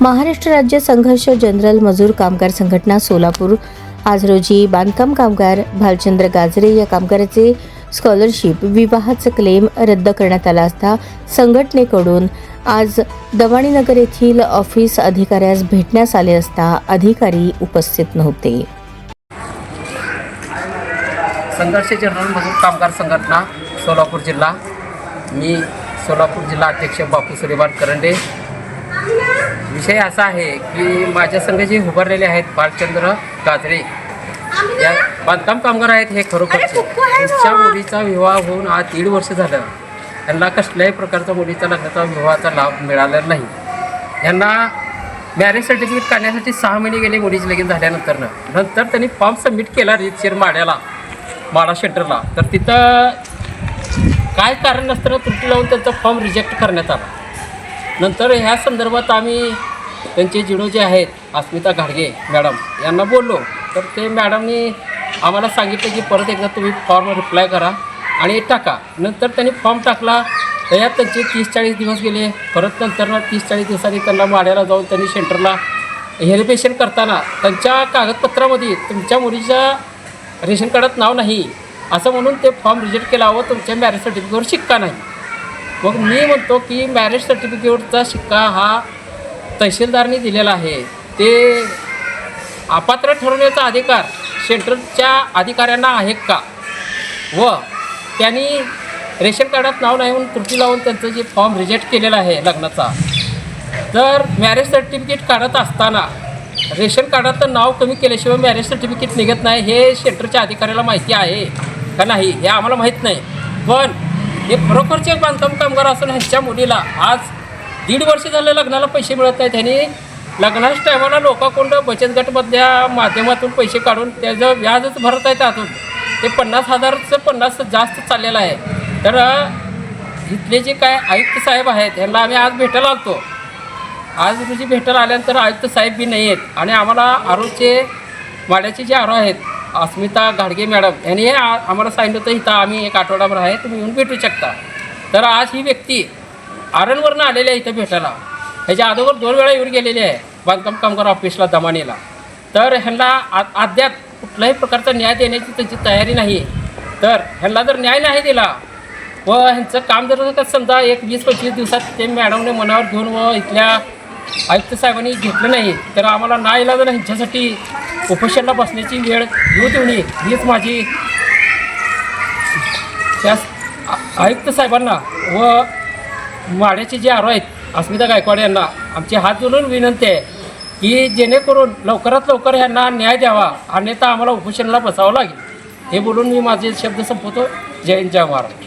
महाराष्ट्र राज्य संघर्ष जनरल मजूर कामगार संघटना सोलापूर. आज रोजी बांधकाम कामगार भालचंद्र गाजरे या कामगाराचे स्कॉलरशिप विवाहाचं क्लेम रद्द करण्यात आला असता संघटनेकडून आज दवाणीनगर येथील ऑफिस अधिकाऱ्यास भेटण्यास आले असता अधिकारी उपस्थित नव्हते. संघर्ष जनरल मजूर कामगार संघटना सोलापूर जिल्हा. मी सोलापूर जिल्हा अध्यक्ष बापू सुरेबान करंडे. विषय असा आहे की माझ्या संघ जे उभारलेले आहेत बालचंद्र गाजरे या बांधकाम कामगार आहेत हे खरोखरचे त्यांच्या मुलीचा विवाह होऊन आज दीड वर्ष झालं. त्यांना कसल्याही प्रकारचा मुलीचा लग्नाचा विवाहाचा लाभ मिळालेला नाही. यांना मॅरेज सर्टिफिकेट काढण्यासाठी सहा महिने गेले मुलीचे लगीन झाल्यानंतरनं. नंतर त्यांनी फॉर्म सबमिट केला रितशेर माड्याला माडा सेंटरला तर तिथं काय कारण नसताना त्रुटी लावून त्यांचा फॉर्म रिजेक्ट करण्यात आला. नंतर ह्या संदर्भात आम्ही त्यांचे जिडो जे आहेत अस्मिता घाडगे मॅडम यांना बोललो. तर ते मॅडमनी आम्हाला सांगितलं की परत एकदा तुम्ही फॉर्म रिप्लाय करा आणि टाका. नंतर त्यांनी फॉर्म टाकला. त्याच्यात त्यांचे तीस चाळीस दिवस गेले. परत नंतर ना तीस चाळीस दिवसांनी त्यांना माड्याला जाऊन त्यांनी सेंटरला व्हेरिफिकेशन करताना त्यांच्या कागदपत्रामध्ये तुमच्या मुलीच्या रेशन कार्डात नाव नाही. असं म्हणून ते फॉर्म रिजेक्ट केला व तुमच्या मॅरेज सर्टिफिकेटवर शिक्का नाही. मग मी म्हणतो की मॅरेज सर्टिफिकेटचा शिक्का हा तहसीलदारने दिलेला आहे. ते अपात्र ठरवण्याचा अधिकार सेंट्रलच्या अधिकाऱ्यांना आहे का? व त्यांनी रेशन कार्डात नाव नाही म्हणून त्रुटी लावून त्यांचं जे फॉर्म रिजेक्ट केलेला आहे लग्नाचा. तर मॅरेज सर्टिफिकेट काढत असताना रेशन कार्डातलं नाव कमी केल्याशिवाय मॅरेज सर्टिफिकेट निघत नाही हे सेंटरच्या अधिकाऱ्याला माहिती आहे का नाही हे आम्हाला माहीत नाही. पण हे खरोखरचे बांधकाम कामगार असून ह्यांच्या मुलीला आज दीड वर्ष झालं लग्नाला पैसे मिळत नाहीत. ह्यांनी लग्नाच्या टायमाला लोकांकोंड बचत गटमधल्या माध्यमातून पैसे काढून त्याचं व्याजच भरत आहे त्यातून ते पन्नास हजारचं पन्नास जास्त चाललेलं आहे. तर इथले जे काय आयुक्त साहेब आहेत ह्यांना आम्ही आज भेटायला आलतो. आज रोजी भेटायला आल्यानंतर आयुक्त साहेब बी नाही आहेत आणि आम्हाला आरोचे वाड्याचे जे आरो आहेत अस्मिता घाडगे मॅडम यांनी हे आम्हाला सांगितलं होतं इथं आम्ही एक आठवडाभर आहे तुम्ही येऊन भेटू शकता. तर आज ही व्यक्ती आरणवरनं आलेली आहे इथं भेटायला. ह्याच्या अगोदर दोन वेळा येऊन गेलेली आहे बांधकाम कामगार ऑफिसला दमानीला. तर ह्यांना आ अद्याप कुठल्याही प्रकारचा न्याय देण्याची त्यांची तयारी नाही. तर ह्यांना जर न्याय नाही दिला व ह्यांचं काम जर का समजा एक वीस पंचवीस दिवसात ते मॅडमने मनावर घेऊन व इथल्या आयुक्त साहेबांनी घेतलं नाही तर आम्हाला ना इलाज ह्यांच्यासाठी उपोषणला बसण्याची वेळ येऊ देऊ नये हीच माझी त्या आयुक्त साहेबांना व माड्याचे जे आरो आहेत अस्मिता गायकवाड यांना आमची हात जोडून विनंती आहे की जेणेकरून लवकरात लवकर यांना न्याय द्यावा अन्यथा आम्हाला उपोषणाला बसावं लागेल. हे बोलून मी माझे शब्द संपवतो. जय हिंद जय महाराष्ट्र.